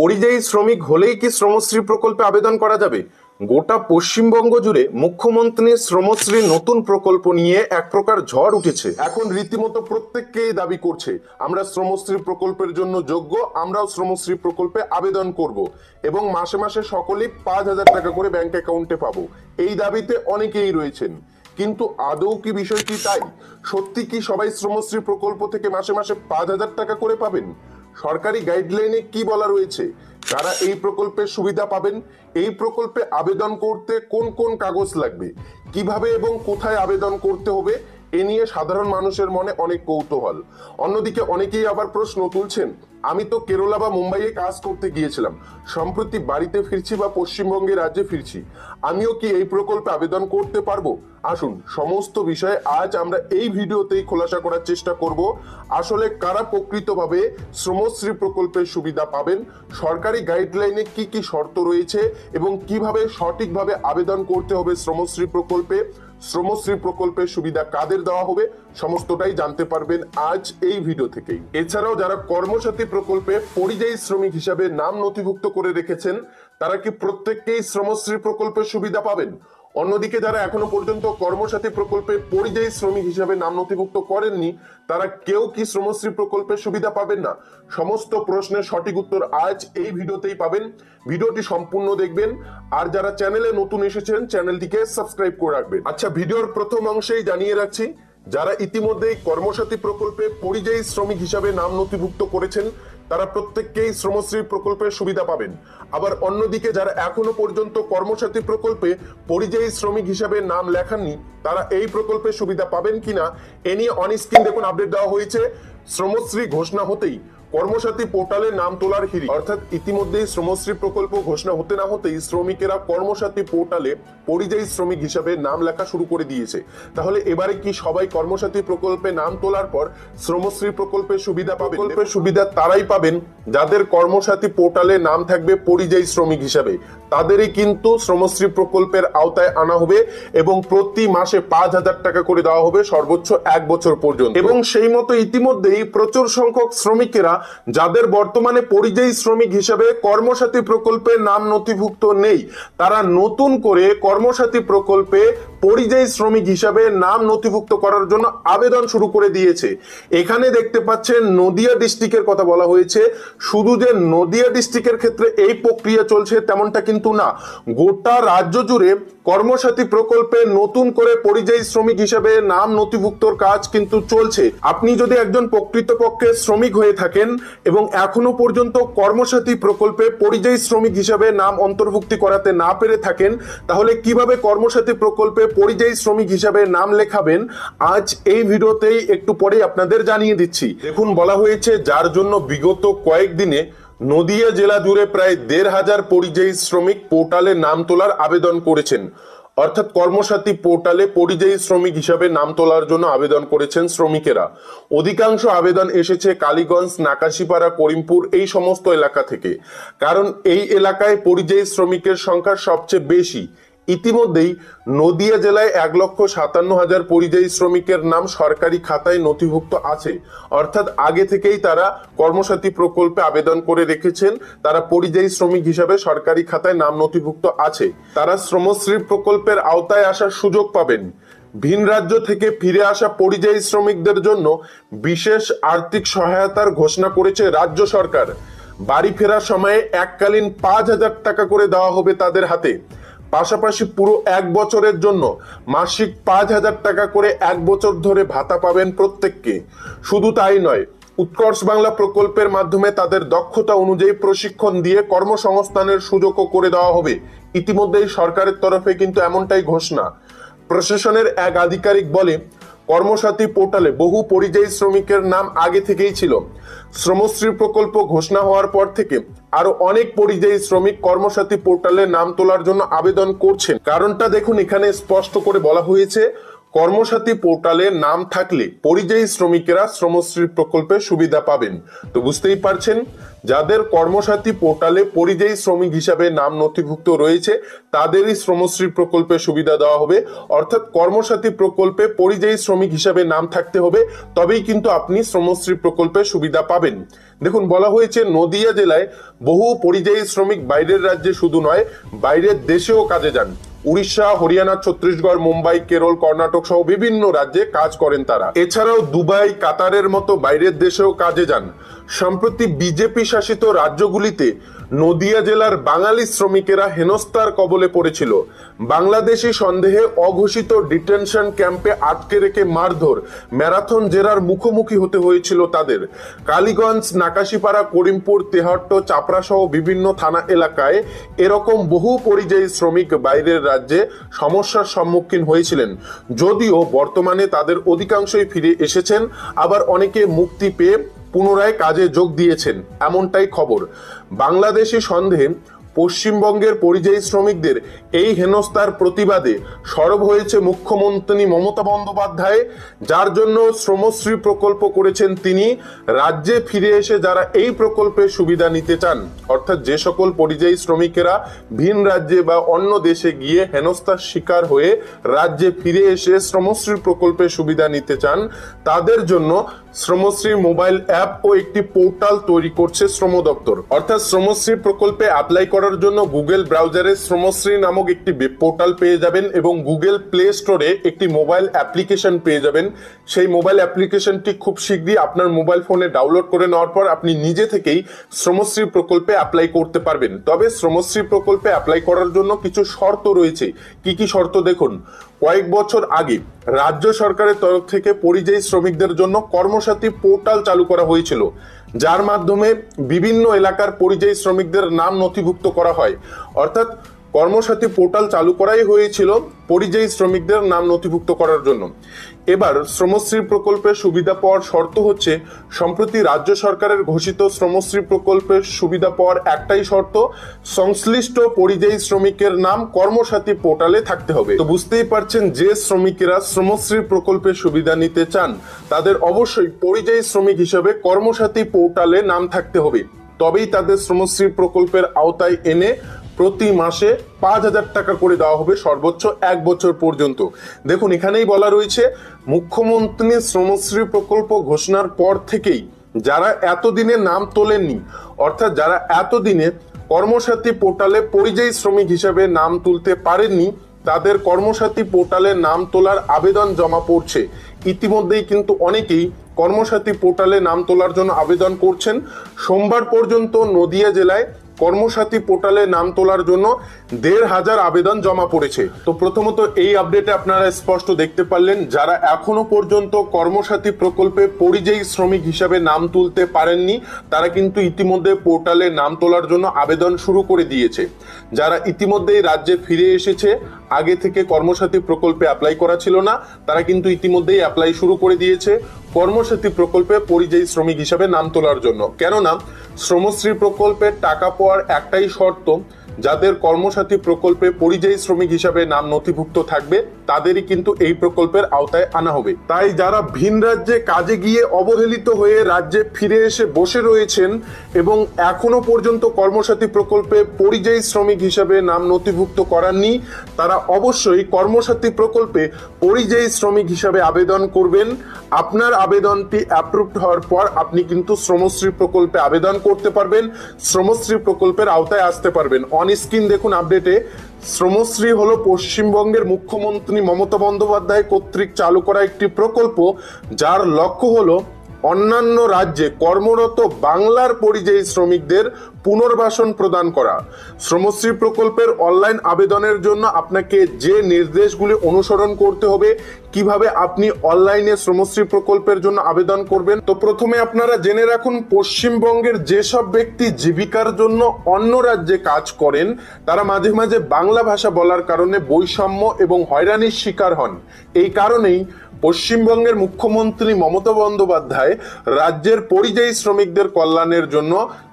পরিযায়ী শ্রমিক হলেই কি শ্রমশ্রী প্রকল্পে আবেদন করা যাবে? গোটা পশ্চিমবঙ্গ জুড়ে মুখ্যমন্ত্রী শ্রমশ্রী নতুন প্রকল্প নিয়ে এক প্রকার ঝড় উঠেছে। এখন রীতিমতো প্রত্যেককেই দাবি করছে, আমরা শ্রমশ্রী প্রকল্পের জন্য যোগ্য, আমরাও শ্রমশ্রী প্রকল্পে আবেদন করব এবং মাসে মাসে সকলেই পাঁচ হাজার টাকা করে ব্যাংক অ্যাকাউন্টে পাবো। এই দাবিতে অনেকেই রয়েছেন। কিন্তু আদৌ কি বিষয়টি তাই? সত্যি কি সবাই শ্রমশ্রী প্রকল্প থেকে মাসে মাসে পাঁচ হাজার টাকা করে পাবেন? সরকারি গাইডলাইনে কি বলা রয়েছে? কারা এই প্রকল্পের সুবিধা পাবেন? এই প্রকল্পে আবেদন করতে কোন কোন কাগজ লাগবে? কীভাবে এবং কোথায় আবেদন করতে হবে? এ নিয়ে সাধারণ মানুষের মনে অনেক কৌতূহল। অন্যদিকে অনেকেই আবার প্রশ্ন তুলছেন, আমি তো কেরলা বা মুম্বাইয়ে কাজ করতে গিয়েছিলাম, সম্প্রতি বাড়িতে ফিরছি বা পশ্চিমবঙ্গে রাজ্যে ফিরছি, আমিও কি এই প্রকল্পে আবেদন করতে পারব? আসুন, সমস্ত বিষয়ে আজ আমরা এই ভিডিওতেই খোলাসা করার চেষ্টা করব। আসলে কারা প্রকৃতভাবে শ্রমশ্রী প্রকল্পের সুবিধা পাবেন? সরকারি গাইডলাইনে কি কি শর্ত রয়েছে? এবং কীভাবে সঠিকভাবে আবেদন করতে হবে শ্রমশ্রী প্রকল্পে? শ্রমশ্রী প্রকল্পের সুবিধা কাদের দেওয়া হবে সমস্তটাই জানতে পারবেন আজ এই ভিডিও থেকেই। এছাড়াও যারা কর্মসাথী প্রকল্পে পরিযায়ী শ্রমিক হিসাবে নাম নথিভুক্ত করে রেখেছেন, তারা কি প্রত্যেককেই শ্রমশ্রী প্রকল্পের সুবিধা পাবেন? অন্যদিকে যারা এখনও পর্যন্ত কর্মসাথী প্রকল্পে পরিযায়ী শ্রমিক হিসাবে নাম নথিভুক্ত করেননি, তারা কেউ কি শ্রমশ্রী প্রকল্পের সুবিধা পাবেন না? সমস্ত প্রশ্নের সঠিক উত্তর আজ এই ভিডিওতেই পাবেন। ভিডিওটি সম্পূর্ণ দেখবেন। আর যারা চ্যানেলে নতুন এসেছেন, চ্যানেলটিকে সাবস্ক্রাইব করে রাখবেন। আচ্ছা ভিডিওর প্রথম অংশেই জানিয়ে রাখছি, যারা ইতিমধ্যেই কর্মসাথী প্রকল্পে পরিযায়ী শ্রমিক হিসাবে নাম নথিভুক্ত করেছেন তারা প্রত্যেককেই শ্রমশ্রী প্রকল্পের সুবিধা পাবেন। আবার অন্যদিকে যারা এখনও পর্যন্ত কর্মসাথী প্রকল্পে পরিযায়ী শ্রমিক হিসাবে নাম লেখাননি, তারা এই প্রকল্পে সুবিধা পাবেন কিনা, এ নিয়ে অন দেখুন আপডেট দেওয়া হয়েছে। শ্রমশ্রী ঘোষণা হতেই কর্মসাথী পোর্টালে নাম তোলার হিড়ি অর্থাৎ ইতিমধ্যেই শ্রমশ্রী প্রকল্প ঘোষণা হতে না হতেই শ্রমিকেরা কর্মসাথী পোর্টালে পরিযায়ী শ্রমিক হিসাবে নাম লেখা শুরু করে দিয়েছে। তাহলে এবারে কি সবাই কর্মসাথী প্রকল্পে নাম তোলার পর শ্রমশ্রী প্রকল্পের সুবিধা পাবে প্রকল্পের সুবিধা তারাই পাবেন যাদের কর্মসাথী পোর্টালে নাম থাকবে পরিযায়ী শ্রমিক হিসাবে। তাদেরই কিন্তু শ্রমশ্রী প্রকল্পের আওতায় আনা হবে এবং প্রতি মাসে পাঁচ হাজার টাকা করে দেওয়া হবে সর্বোচ্চ এক বছর পর্যন্ত। এবং সেই মতো ইতিমধ্যেই প্রচুর সংখ্যক শ্রমিকেরা যাদের বর্তমানে পরিযায়ী শ্রমিক হিসেবে কর্মসাথী প্রকল্পে নাম নথিভুক্ত নেই, তারা নতুন করে কর্মসাথী প্রকল্পে পরিযায়ী শ্রমিক হিসাবে নাম নথিভুক্ত করার জন্য আবেদন শুরু করে দিয়েছে। এখানে দেখতে পাচ্ছেন, নদিয়া ডিস্ট্রিক্টের কথা বলা হয়েছে। শুধু যে নদিয়া ডিস্ট্রিক্টের ক্ষেত্রে এই প্রক্রিয়া চলছে তেমনটা কিন্তু না। গোটা রাজ্য জুড়ে কর্মসাথী প্রকল্পে নতুন করে পরিযায়ী শ্রমিক হিসেবে নাম নথিভুক্তর কাজ কিন্তু চলছে। আপনি যদি একজন প্রকৃতপক্ষে শ্রমিক হয়ে থাকেন এবং এখনও পর্যন্ত কর্মসাথী প্রকল্পে পরিযায়ী শ্রমিক হিসাবে নাম অন্তর্ভুক্তি করাতে না পেরে থাকেন, তাহলে কীভাবে কর্মসাথী প্রকল্পে পরিযায়ী শ্রমিক হিসাবে নাম লেখাবেন, আজ এই ভিডিওতেই একটু পরে আপনাদের জানিয়ে দিচ্ছি। দেখুন, বলা হয়েছে, যার জন্য বিগত কয়েকদিনে নদিয়া জেলা জুড়ে প্রায় দেড় হাজার পরিযায়ী শ্রমিক পোর্টালে নাম তোলার আবেদন করেছেন। অর্থাৎ কর্মসাথী পোর্টালে পরিযায়ী শ্রমিক হিসাবে নাম তোলার জন্য আবেদন করেছেন শ্রমিকেরা। অধিকাংশ আবেদন এসেছে কালীগঞ্জ, নাকাশিপাড়া, করিমপুর, এই সমস্ত এলাকা থেকে। কারণ এই এলাকায় পরিযায়ী শ্রমিকের সংখ্যা সবচেয়ে বেশি। ইতিমধ্যেই নদিয়া জেলায় এক লক্ষ সাতান্ন হাজার পরিযায়ী শ্রমিকের নাম সরকারি খাতায় নথিভুক্ত আছে। অর্থাৎ আগে থেকেই তারা কর্মসাথী প্রকল্পে আবেদন করে রেখেছেন। তারা পরিযায়ী শ্রমিক হিসাবে সরকারি খাতায় নাম নথিভুক্ত আছে। তারা শ্রমশ্রী প্রকল্পের আওতায় আসার সুযোগ পাবেন। ভিন রাজ্য থেকে ফিরে আসা পরিযায়ী শ্রমিকদের জন্য বিশেষ আর্থিক সহায়তার ঘোষণা করেছে রাজ্য সরকার। বাড়ি ফেরার সময়ে এককালীন পাঁচ হাজার টাকা করে দেওয়া হবে তাদের হাতে। পাশাপাশি পুরো এক বছরের জন্য মাসিক পাঁচ হাজার টাকা করে এক বছর ধরে ভাতা পাবেন প্রত্যেককে। শুধু তাই নয়, উৎকর্ষ বাংলা প্রকল্পের মাধ্যমে তাদের দক্ষতা অনুযায়ী প্রশিক্ষণ দিয়ে কর্মসংস্থানের সুযোগও করে দেওয়া হবে। ইতিমধ্যেই সরকারের তরফে কিন্তু এমনটাই ঘোষণা। প্রশাসনের এক আধিকারিক বলে কর্মসাথী পোর্টালে বহু পরিযায়ী শ্রমিকের নাম আগে থেকেই ছিল। শ্রমশ্রী প্রকল্প ঘোষণা হওয়ার পর থেকে আরও অনেক পরিযায়ী শ্রমিক কর্মসাথী পোর্টালে নাম তোলার জন্য আবেদন করছেন। কারণটা দেখুন, এখানে স্পষ্ট করে বলা হয়েছে কর্মসাথী পোর্টালে নাম থাকলে পরিযায়ী শ্রমিকেরা শ্রমশ্রী প্রকল্পে সুবিধা পাবেন। তো বুঝতেই পারছেন? যাদের কর্মসাথী পোর্টালে পরিযায়ী শ্রমিক হিসাবে নাম নথিভুক্ত রয়েছে, তাদেরই শ্রমশ্রী প্রকল্পে সুবিধা দেওয়া হবে। অর্থাৎ কর্মসাথী প্রকল্পে পরিযায়ী শ্রমিক হিসাবে নাম থাকতে হবে, তবেই কিন্তু আপনি শ্রমশ্রী প্রকল্পে সুবিধা পাবেন। দেখুন, বলা হয়েছে, নদিয়া জেলায় বহু পরিযায়ী শ্রমিক বাইরের রাজ্যে শুধু নয়, বাইরের দেশেও কাজে যান। উড়িষ্যা, হরিয়ানা, ছত্তিশগড়, মুম্বাই, কেরল, কর্ণাটক সহ বিভিন্ন রাজ্যে কাজ করেন তারা। এছাড়াও দুবাই, কাতারের মতো বাইরের দেশেও কাজে যান। সম্প্রতি বিজেপি শাসিত রাজ্যগুলিতে নদিয়া জেলার বাঙালি শ্রমিকেরা হেনস্তার কবলে পড়েছিল। বাংলাদেশি সন্দেহে অঘোষিত ডিটেনশন ক্যাম্পে আটকে রেখে মারধর, ম্যারাথন জেরার মুখোমুখি হতে হয়েছিল তাদের। কালীগঞ্জ, নাকাশিপাড়া, করিমপুর, তেহট্ট চাপড়া সহ বিভিন্ন থানা এলাকায় এরকম বহু পরিযায়ী শ্রমিক বাইরের রাজ্যে সমস্যার সম্মুখীন হয়েছিলেন। যদিও বর্তমানে তাদের অধিকাংশই ফিরে এসেছেন, আবার অনেকে মুক্তি পেয়ে পুনরায় কাজে যোগ দিয়েছেন, এমনটাই খবর। বাংলাদেশি সন্দেহে পশ্চিমবঙ্গের পরিযায়ী শ্রমিকদের এই হেনস্থার প্রতিবাদে সরব হয়েছে মুখ্যমন্ত্রী মমতা বন্দ্যোপাধ্যায়, যার জন্য শ্রমশ্রী প্রকল্প করেছেন তিনি। রাজ্যে ফিরে এসে যারা এই প্রকল্পের সুবিধা নিতে চান, অর্থাৎ যে সকল পরিযায়ী শ্রমিকেরা ভিন রাজ্যে বা অন্য দেশে গিয়ে হেনস্থার শিকার হয়ে রাজ্যে ফিরে এসে শ্রমশ্রী প্রকল্পের সুবিধা নিতে চান, তাদের জন্য শ্রমশ্রী মোবাইল অ্যাপ ও একটি পোর্টাল তৈরি করছে শ্রম দপ্তর। অর্থাৎ শ্রমশ্রী প্রকল্পে অ্যাপ্লাই করার জন্য গুগল ব্রাউজারে শ্রমশ্রী নামক একটি ওয়েব পোর্টাল পেয়ে যাবেন এবং গুগল প্লে স্টোরে একটি মোবাইল অ্যাপ্লিকেশন পেয়ে যাবেন। সেই মোবাইল অ্যাপ্লিকেশনটি খুব শীঘ্রই আপনার মোবাইল ফোনে ডাউনলোড করে নেওয়ার পর আপনি নিজে থেকেই শ্রমশ্রী প্রকল্পে অ্যাপ্লাই করতে পারবেন। তবে শ্রমশ্রী প্রকল্পে অ্যাপ্লাই করার জন্য কিছু শর্ত রয়েছে। কি কি শর্ত দেখুন? কয়েক বছর আগে রাজ্য সরকারের তরফ থেকে পরিযায়ী শ্রমিকদের জন্য কর্মসাথী পোর্টাল চালু করা হয়েছিল। যার মাধ্যমে বিভিন্ন এলাকার পরিযায়ী শ্রমিকদের নাম নথিভুক্ত করা হয়। অর্থাৎ কর্মসাথী পোর্টাল চালু করাই হয়েছিল পরিযায়ী শ্রমিকদের নাম নথিভুক্ত করার জন্য। এবার শ্রমশ্রী প্রকল্পের সুবিধা পাওয়ার শর্ত হচ্ছে, সম্প্রতি রাজ্য সরকারের ঘোষিত শ্রমশ্রী প্রকল্পের সুবিধা পাওয়ার একটাই শর্ত, সংশ্লিষ্ট পরিযায়ী শ্রমিকের নাম কর্মসাথী পোর্টালে থাকতে হবে। তো বুঝতেই পারছেন, যে শ্রমিকেরা শ্রমশ্রী প্রকল্পের সুবিধা নিতে চান, তাদের অবশ্যই পরিযায়ী শ্রমিক হিসেবে কর্মসাথী পোর্টালে নাম থাকতে হবে। তবেই তাদের শ্রমশ্রী প্রকল্পের আওতায় এনে প্রতি মাসে পাঁচ হাজার টাকা করে দেওয়া হবে সর্বোচ্চ এক বছর পর্যন্ত। দেখুন, এখানেই বলা রয়েছে, মুখ্যমন্ত্রী শ্রমশ্রী প্রকল্প ঘোষণার পর থেকেই যারা এতদিনে নাম তোলেননি, অর্থাৎ যারা এতদিনে কর্মসাথী পোর্টালে পরিযায়ী শ্রমিক হিসেবে নাম তুলতে পারেননি, তাদের কর্মসাথী পোর্টালে নাম তোলার আবেদন জমা পড়ছে। ইতিমধ্যেই কিন্তু অনেকেই কর্মসাথী পোর্টালে নাম তোলার জন্য আবেদন করছেন। সোমবার পর্যন্ত নদিয়া জেলায় কর্মসাথী পোর্টালে নাম তোলার জন্য দেড় হাজার আবেদন জমা পড়েছে। তো প্রথমত এই আপডেটে আপনারা স্পষ্ট দেখতে পারলেন, যারা এখনও পর্যন্ত কর্মসাথী প্রকল্পে পরিযায়ী শ্রমিক হিসাবে নাম তুলতে পারেননি, তারা কিন্তু ইতিমধ্যে পোর্টালে নাম তোলার জন্য আবেদন শুরু করে দিয়েছে। যারা ইতিমধ্যেই রাজ্যে ফিরে এসেছে, আগে থেকে কর্মসাথী প্রকল্পে অ্যাপ্লাই করা ছিল না, তারা কিন্তু ইতিমধ্যেই অ্যাপ্লাই শুরু করে দিয়েছে কর্মসাথী প্রকল্পে পরিযায়ী শ্রমিক হিসাবে নাম তোলার জন্য। কেননা শ্রমশ্রী প্রকল্পের টাকা পাওয়ার একটাই শর্ত যাদের কর্মসাথী প্রকল্পে পরিযায়ী শ্রমিক হিসাবে নাম নথিভুক্ত থাকবে, তাদেরই কিন্তু এই প্রকল্পের আওতায় আনা হবে। তাই যারা ভিন রাজ্যে কাজে গিয়ে অবহেলিত হয়ে রাজ্যে ফিরে এসে বসে রয়েছেন এবং এখনও পর্যন্ত কর্মসাথী প্রকল্পে পরিযায়ী শ্রমিক হিসাবে নাম নথিভুক্ত করাননি, তারা অবশ্যই কর্মসাথী প্রকল্পে পরিযায়ী শ্রমিক হিসাবে আবেদন করবেন। আপনার আবেদনটি অ্যাপ্রুভড হওয়ার পর আপনি কিন্তু শ্রমশ্রী প্রকল্পে আবেদন করতে পারবেন, শ্রমশ্রী প্রকল্পের আওতায় আসতে পারবেন। স্ক্রিন দেখুন আপডেটে। শ্রমশ্রী হলো পশ্চিমবঙ্গের মুখ্যমন্ত্রী মমতা বন্দ্যোপাধ্যায় কর্তৃক চালু করা একটি প্রকল্প, যার লক্ষ্য হলো অন্যান্য রাজ্যে কর্মরত বাংলার পরিযায়ী শ্রমিকদের পুনর্বাসন প্রদান করা। শ্রমশ্রী প্রকল্পের অনলাইন আবেদনের জন্য আপনাকে যে নির্দেশগুলি অনুসরণ করতে হবে, কীভাবে আপনি অনলাইনে শ্রমশ্রী প্রকল্পের জন্য আবেদন করবেন, তো প্রথমে আপনারা জেনে রাখুন, পশ্চিমবঙ্গের যেসব ব্যক্তি জীবিকার জন্য অন্য রাজ্যে কাজ করেন, তারা মাঝে মাঝে বাংলা ভাষা বলার কারণে বৈষম্য এবং হয়রানির শিকার হন। এই কারণেই পশ্চিমবঙ্গের মুখ্যমন্ত্রী মমতা বন্দ্যোপাধ্যায় রাজ্যের পরিযায়ী শ্রমিকদের কল্যাণের জন্য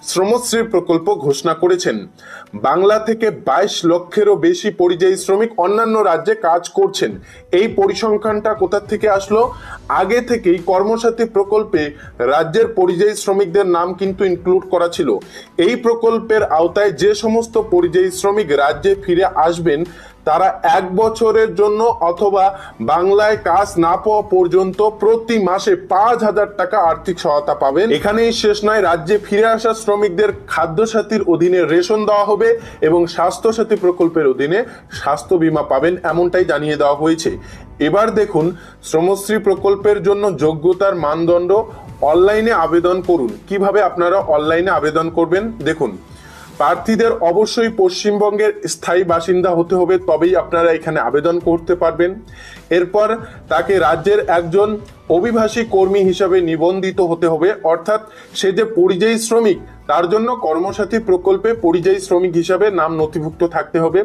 শ্রমশ্রী প্রকল্প ঘোষণা করেছেন। বাংলা থেকে বাইশ লক্ষেরও বেশি পরিযায়ী শ্রমিক অন্যান্য রাজ্যে কাজ করছেন। এই পরিসংখ্যানটা কোথা থেকে আসলো? আগে থেকেই কর্মসাথী প্রকল্পে রাজ্যের পরিযায়ী শ্রমিকদের নাম কিন্তু ইনক্লুড করা ছিল। এই প্রকল্পের আওতায় যে সমস্ত পরিযায়ী শ্রমিক রাজ্যে ফিরে আসবেন তারা এক বছরের জন্য অথবা বাংলায় কাজ না পাওয়া পর্যন্ত প্রতি মাসে পাঁচ হাজার টাকা আর্থিক সহায়তা পাবেন। এখানেই শেষ নয়, রাজ্যে ফিরে আসা শ্রমিকদের খাদ্য সাথীর অধীনে রেশন দেওয়া হবে এবং স্বাস্থ্য সাথী প্রকল্পের অধীনে স্বাস্থ্য বীমা পাবেন এমনটাই জানিয়ে দেওয়া হয়েছে। এবার দেখুন, শ্রমশ্রী প্রকল্পের জন্য যোগ্যতার মানদণ্ড অনলাইনে আবেদন করুন। কীভাবে আপনারা অনলাইনে আবেদন করবেন, দেখুন। প্রার্থীদের অবশ্যই পশ্চিমবঙ্গের স্থায়ী বাসিন্দা হতে হবে, তবেই আপনারা এখানে আবেদন করতে পারবেন। এরপর তাকে রাজ্যের একজন অভিবাসী কর্মী হিসাবে নিবন্ধিত হতে হবে, অর্থাৎ সে যে পরিযায়ী শ্রমিক, তার জন্য কর্মসাথী প্রকল্পে পরিযায়ী শ্রমিক হিসাবে নাম নথিভুক্ত থাকতে হবে।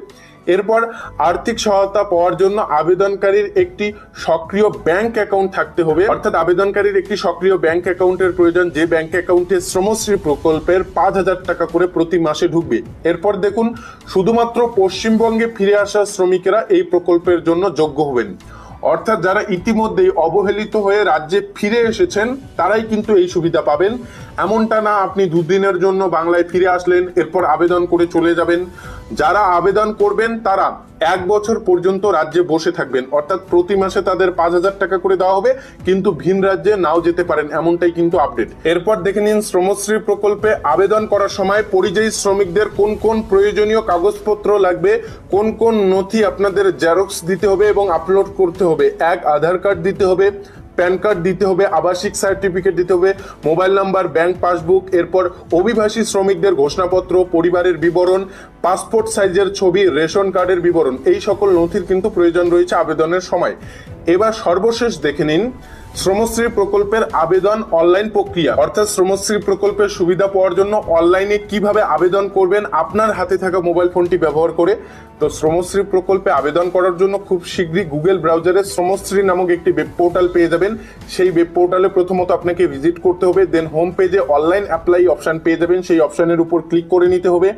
এরপর আর্থিক সহায়তা পাওয়ার জন্য আবেদনকারীর একটি সক্রিয় ব্যাংক অ্যাকাউন্ট থাকতে হবে। অর্থাৎ আবেদনকারীর একটি সক্রিয় ব্যাংক অ্যাকাউন্টের প্রয়োজন, যে ব্যাংক অ্যাকাউন্টে শ্রমশ্রী প্রকল্পের পাঁচ হাজার টাকা করে প্রতি মাসে ঢুকবে। এরপর দেখুন, শুধুমাত্র পশ্চিমবঙ্গে ফিরে আসা শ্রমিকেরা এই প্রকল্পের জন্য যোগ্য হবেন। অর্থাৎ যারা ইতিমধ্যেই অবহেলিত হয়ে রাজ্যে ফিরে এসেছেন, তারাই কিন্তু এই সুবিধা পাবেন। এমনটা না আপনি দুদিনের জন্য বাংলায় ফিরে আসলেন, এরপর আবেদন করে চলে যাবেন। যারা আবেদন করবেন তারা এক বছর পর্যন্ত রাজ্যে বসে থাকবেন। অর্থাৎ প্রতি মাসে তাদের পাঁচ হাজার টাকা করে দেওয়া হবে, কিন্তু ভিন রাজ্যে নাও যেতে পারেন, এমনটাই কিন্তু আপডেট। এরপর দেখে নিন শ্রমশ্রী প্রকল্পে আবেদন করার সময় পরিযায়ী শ্রমিকদের কোন কোন প্রয়োজনীয় কাগজপত্র লাগবে, কোন কোন নথি আপনাদের জেরক্স দিতে হবে এবং আপলোড করতে হবে। এক, আধার কার্ড দিতে হবে প্যান কার্ড দিতে হবে, আবাসিক সার্টিফিকেট দিতে হবে, মোবাইল নাম্বার, ব্যাংক পাসবুক, এরপর অভিবাসী শ্রমিকদের ঘোষণাপত্র, পরিবারের বিবরণ, পাসপোর্ট সাইজের ছবি, রেশন কার্ডের বিবরণ, এই সকল নথির কিন্তু প্রয়োজন রয়েছে আবেদনের সময়। এবার সর্বশেষ দেখে নিন শ্রমশ্রী প্রকল্পের আবেদন অনলাইন প্রক্রিয়া। অর্থাৎ শ্রমশ্রী প্রকল্পের সুবিধা পাওয়ার জন্য অনলাইনে কীভাবে আবেদন করবেন, আপনার হাতে থাকা মোবাইল ফোনটি ব্যবহার করে। তো শ্রমশ্রী প্রকল্পে আবেদন করার জন্য খুব শীঘ্রই গুগল ব্রাউজারে শ্রমশ্রী নামক একটি ওয়েব পোর্টাল পেয়ে যাবেন। সেই ওয়েব পোর্টালে প্রথমত আপনাকে ভিজিট করতে হবে দেন হোম পেজে অনলাইন অ্যাপ্লাই অপশান পেয়ে যাবেন। সেই অপশানের উপর ক্লিক করে নিতে হবে।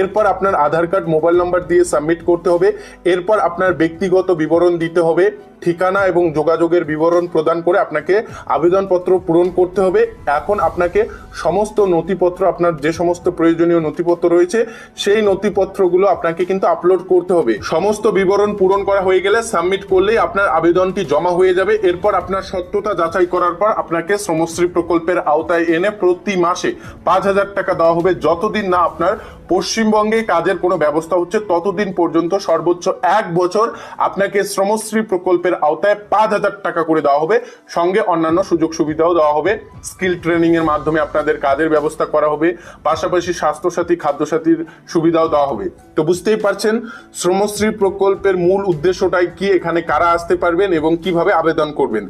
এরপর আপনার আধার কার্ড মোবাইল নাম্বার দিয়ে সাবমিট করতে হবে। এরপর আপনার ব্যক্তিগত বিবরণ দিতে হবে। ঠিকানা এবং যোগাযোগের বিবরণ প্রদান করে আপনাকে আবেদনপত্র পূরণ করতে হবে। এখন আপনাকে সমস্ত নথিপত্র, আপনার যে সমস্ত প্রয়োজনীয় নথিপত্র রয়েছে, সেই নথিপত্রগুলো আপনাকে কিন্তু আপলোড করতে হবে। সমস্ত বিবরণ পূরণ করা হয়ে গেলে সাবমিট করলেই আপনার আবেদনটি জমা হয়ে যাবে। এরপর আপনার সত্যতা যাচাই করার পর আপনাকে শ্রমশ্রী প্রকল্পের আওতায় এনে প্রতি মাসে পাঁচ হাজার টাকা দেওয়া হবে। যতদিন না আপনার পশ্চিমবঙ্গে কাজের কোনো ব্যবস্থা হচ্ছে, ততদিন পর্যন্ত সর্বোচ্চ এক বছর আপনাকে শ্রমশ্রী প্রকল্পের আওতায় পাঁচ হাজার টাকা করে দেওয়া হবে। সঙ্গে অন্যান্য সুযোগ সুবিধাও দেওয়া হবে। স্কিল ট্রেনিং এর মাধ্যমে আপনাদের কাজের ব্যবস্থা করা হবে। পাশাপাশি স্বাস্থ্যসাথী, খাদ্যসাথীর সুবিধাও দেওয়া হবে। তো বুঝতেই পারছেন, শ্রমশ্রী প্রকল্পের মূল উদ্দেশ্যটাই কি, এখানে কারা আসতে পারবেন এবং কীভাবে আবেদন করবেন?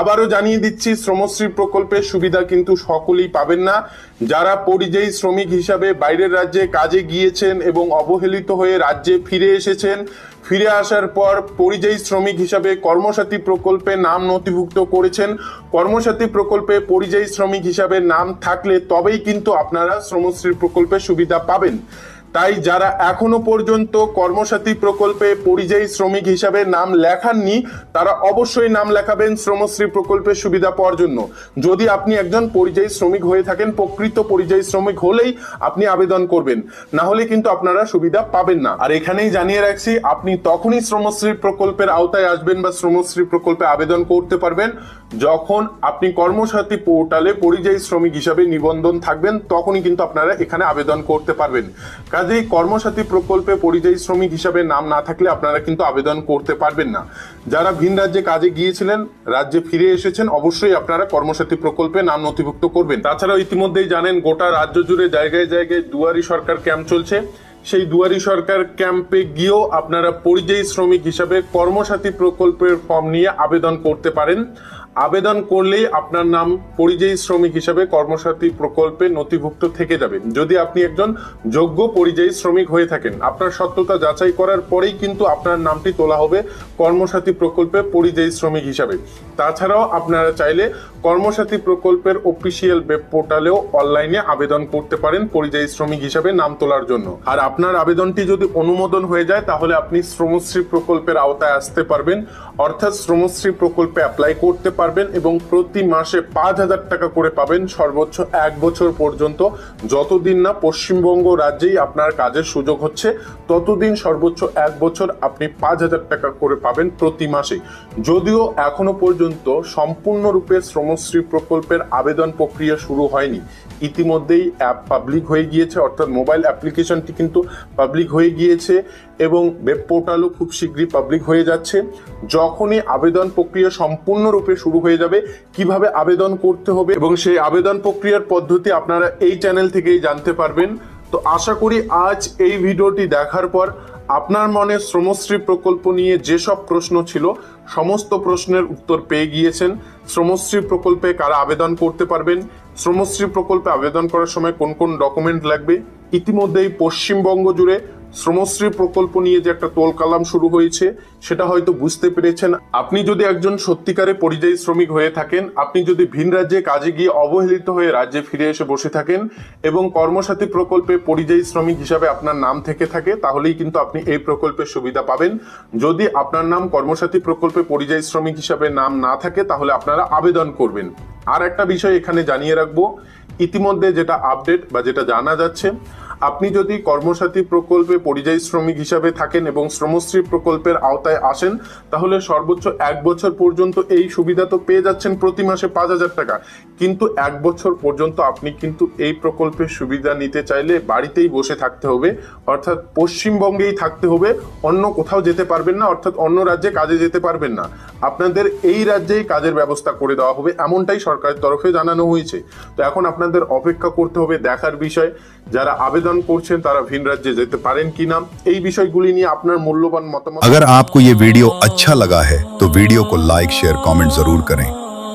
আবারও জানিয়ে দিচ্ছি, শ্রমশ্রী প্রকল্পের সুবিধা কিন্তু সকলেই পাবেন না। যারা পরিযায়ী শ্রমিক হিসাবে বাইরের রাজ্যে কাজে গিয়েছেন এবং অবহেলিত হয়ে রাজ্যে ফিরে এসেছেন ফিরে আসার পর পরিযায়ী শ্রমিক হিসাবে কর্মসাথী প্রকল্পে নাম নথিভুক্ত করেছেন। কর্মসাথী প্রকল্পে পরিযায়ী শ্রমিক হিসাবে নাম থাকলে তবেই কিন্তু আপনারা শ্রমশ্রী প্রকল্পের সুবিধা পাবেন। তাই যারা এখনও পর্যন্ত কর্মসাথী প্রকল্পে পরিযায়ী শ্রমিক হিসাবে নাম লেখাননি, তারা অবশ্যই নাম লেখাবেন শ্রমশ্রী প্রকল্পের সুবিধা পাওয়ার জন্য। যদি আপনি একজন পরিযায়ী শ্রমিক হয়ে থাকেন, প্রকৃত পরিযায়ী শ্রমিক হলেই আপনি আবেদন করবেন। না হলে কিন্তু আপনারা সুবিধা পাবেন না। আর এখানেই জানিয়ে রাখছি, আপনি তখনই শ্রমশ্রী প্রকল্পের আওতায় আসবেন বা শ্রমশ্রী প্রকল্পে আবেদন করতে পারবেন। যখন আপনি কর্মসাথী পোর্টালে পরিযায়ী শ্রমিক হিসাবে নিবন্ধন থাকবেন, তখনই কিন্তু আপনারা এখানে আবেদন করতে পারবেন। কাজেই কর্মসাথী প্রকল্পে পরিযায়ী শ্রমিক হিসাবে নাম না থাকলে আপনারা কিন্তু আবেদন করতে পারবেন না। যারা ভিন রাজ্যে কাজে গিয়েছিলেন, রাজ্যে ফিরে এসেছেন, অবশ্যই আপনারা কর্মসাথী প্রকল্পে নাম নথিভুক্ত করবেন। তাছাড়াও ইতিমধ্যেই জানেন, গোটা রাজ্য জুড়ে জায়গায় জায়গায় দুয়ারি সরকার ক্যাম্প চলছে। সেই দুয়ারি সরকার ক্যাম্পে গিয়েও আপনারা পরিযায়ী শ্রমিক হিসাবে কর্মসাথী প্রকল্পের ফর্ম নিয়ে আবেদন করতে পারেন। আবেদন করলেই আপনার নাম পরিযায়ী শ্রমিক হিসাবে কর্মসাথী প্রকল্পে নথিভুক্ত থেকে যাবে। যদি আপনি একজন যোগ্য পরিযায়ী শ্রমিক হয়ে থাকেন, আপনার সত্যতা যাচাই করার পরেই কিন্তু আপনার নামটি তোলা হবে কর্মসাথী প্রকল্পে পরিযায়ী শ্রমিক হিসাবে। তাছাড়াও আপনারা চাইলে কর্মসাথী প্রকল্পের অফিসিয়াল ওয়েব পোর্টালেও অনলাইনে আবেদন করতে পারেন পরিযায়ী শ্রমিক হিসাবে নাম তোলার জন্য। আর আপনার আবেদনটি যদি অনুমোদন হয়ে যায়, তাহলে আপনি শ্রমশ্রী প্রকল্পের আওতায় আসতে পারবেন। অর্থাৎ শ্রমশ্রী প্রকল্পে অ্যাপ্লাই করতে পারবেন। এবং প্রতি মাসে পাঁচ হাজার টাকা করে পাবেন সর্বোচ্চ এক বছর পর্যন্ত। যতদিন না পশ্চিমবঙ্গ রাজ্যেই আপনার কাজের সুযোগ হচ্ছে, ততদিন সর্বোচ্চ এক বছর আপনি পাঁচ হাজার টাকা করে পাবেন প্রতি মাসে যদিও এখনও পর্যন্ত সম্পূর্ণরূপে শ্রমশ্রী প্রকল্পের আবেদন প্রক্রিয়া শুরু হয়নি। ইতিমধ্যেই অ্যাপ পাবলিক হয়ে গিয়েছে, অর্থাৎ মোবাইল অ্যাপ্লিকেশনটি কিন্তু পাবলিক হয়ে গিয়েছে এবং ওয়েব পোর্টালও খুব শীঘ্রই পাবলিক হয়ে যাচ্ছে। যখনই আবেদন প্রক্রিয়া সম্পূর্ণরূপে শুরু হয়ে যাবে, কীভাবে আবেদন করতে হবে এবং সেই আবেদন প্রক্রিয়ার পদ্ধতি আপনারা এই চ্যানেল থেকেই জানতে পারবেন। তো আশা করি আজ এই ভিডিওটি দেখার পর আপনার মনে শ্রমশ্রী প্রকল্প নিয়ে যেসব প্রশ্ন ছিল, সমস্ত প্রশ্নের উত্তর পেয়ে গিয়েছেন। শ্রমশ্রী প্রকল্পে কারা আবেদন করতে পারবেন শ্রমশ্রী প্রকল্পে আবেদন করার সময় কোন কোন ডকুমেন্ট লাগবে? ইতিমধ্যেই পশ্চিমবঙ্গ জুড়ে শ্রমশ্রী প্রকল্প নিয়ে যে একটা তোলকালাম শুরু হয়েছে, সেটা হয়তো বুঝতে পেরেছেন। আপনি যদি একজন সত্যিকারে পরিযায়ী শ্রমিক হয়ে থাকেন, আপনি যদি ভিন রাজ্যে কাজে গিয়ে অবহেলিত হয়ে রাজ্যে ফিরে এসে বসে থাকেন এবং কর্মসাথী প্রকল্পে পরিযায়ী শ্রমিক হিসাবে আপনার নাম থেকে থাকে, তাহলেই কিন্তু আপনি এই প্রকল্পের সুবিধা পাবেন। যদি আপনার নাম কর্মসাথী প্রকল্পে পরিযায়ী শ্রমিক হিসাবে নাম না থাকে, তাহলে আপনারা আবেদন করবেন। আর একটা বিষয় এখানে জানিয়ে রাখব, ইতিমধ্যে যেটা আপডেট বা যেটা জানা যাচ্ছে আপনি যদি কর্মসাথী প্রকল্পে পরিযায়ী শ্রমিক হিসাবে থাকেন এবং শ্রমশ্রী প্রকল্পের আওতায় আসেন, তাহলে সর্বোচ্চ এক বছর পর্যন্ত এই সুবিধা তো পেয়ে যাচ্ছেন প্রতি মাসে পাঁচ হাজার টাকা। কিন্তু এক বছর পর্যন্ত আপনি কিন্তু এই প্রকল্পের সুবিধা নিতে চাইলে বাড়িতেই বসে থাকতে হবে, অর্থাৎ পশ্চিমবঙ্গেই থাকতে হবে, অন্য কোথাও যেতে পারবেন না, অর্থাৎ অন্য রাজ্যে কাজে যেতে পারবেন না। আপনাদের এই রাজ্যেই কাজের ব্যবস্থা করে দেওয়া হবে, এমনটাই সরকারের তরফে জানানো হয়েছে। তো এখন আপনাদের অপেক্ষা করতে হবে দেখার বিষয়, যারা আবেদন করছেন তারা ভিন রাজ্যে যেতে পারেন কিনা এই বিষয়গুলি নিয়ে আপনার মূল্যবান মতামত अगर आपको ये वीडियो अच्छा लगा है तो वीडियो को लाइक शेयर कमेंट जरूर करें